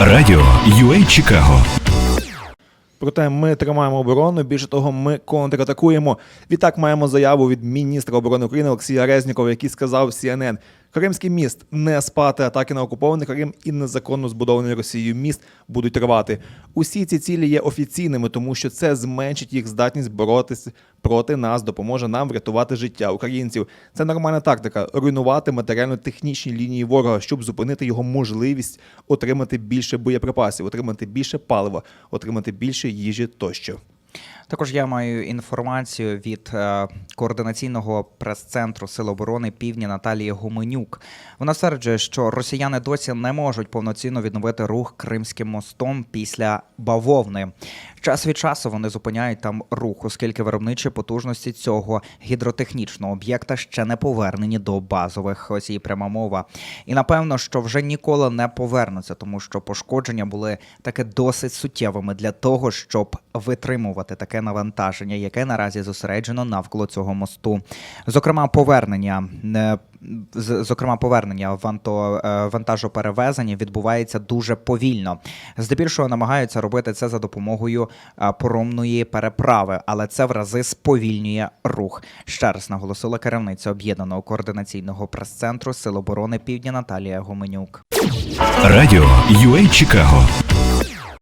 Радіо UA Чикаго. Проте ми тримаємо оборону. Більше того, ми контратакуємо. Відтак маємо заяву від міністра оборони України Олексія Резнікова, який сказав CNN, Кримський міст не спати атаки на окупований Крим і незаконно збудований Росією міст будуть тривати. Усі ці цілі є офіційними, тому що це зменшить їх здатність боротися проти нас, допоможе нам врятувати життя українців. Це нормальна тактика руйнувати матеріально-технічні лінії ворога, щоб зупинити його можливість отримати більше боєприпасів, отримати більше палива, отримати більше їжі тощо. Також я маю інформацію від е, координаційного прес-центру Сил оборони Півдня Наталії Гуменюк. Вона стверджує, що росіяни досі не можуть повноцінно відновити рух Кримським мостом після бавовни. Час від часу вони зупиняють там рух, оскільки виробничі потужності цього гідротехнічного об'єкта ще не повернені до базових. Ось і пряма мова. І напевно, що вже ніколи не повернуться, тому що пошкодження були таки досить суттєвими для того, щоб витримувати таке навантаження, яке наразі зосереджено навколо цього мосту. Зокрема, повернення. Зокрема, повернення ванто, е, вантажоперевезення відбувається дуже повільно. Здебільшого намагаються робити це за допомогою е, поромної переправи, але це в рази сповільнює рух. Ще раз наголосила керівниця об'єднаного координаційного прес-центру Сил оборони Півдня Наталія Гуменюк. Радіо UA Чикаго.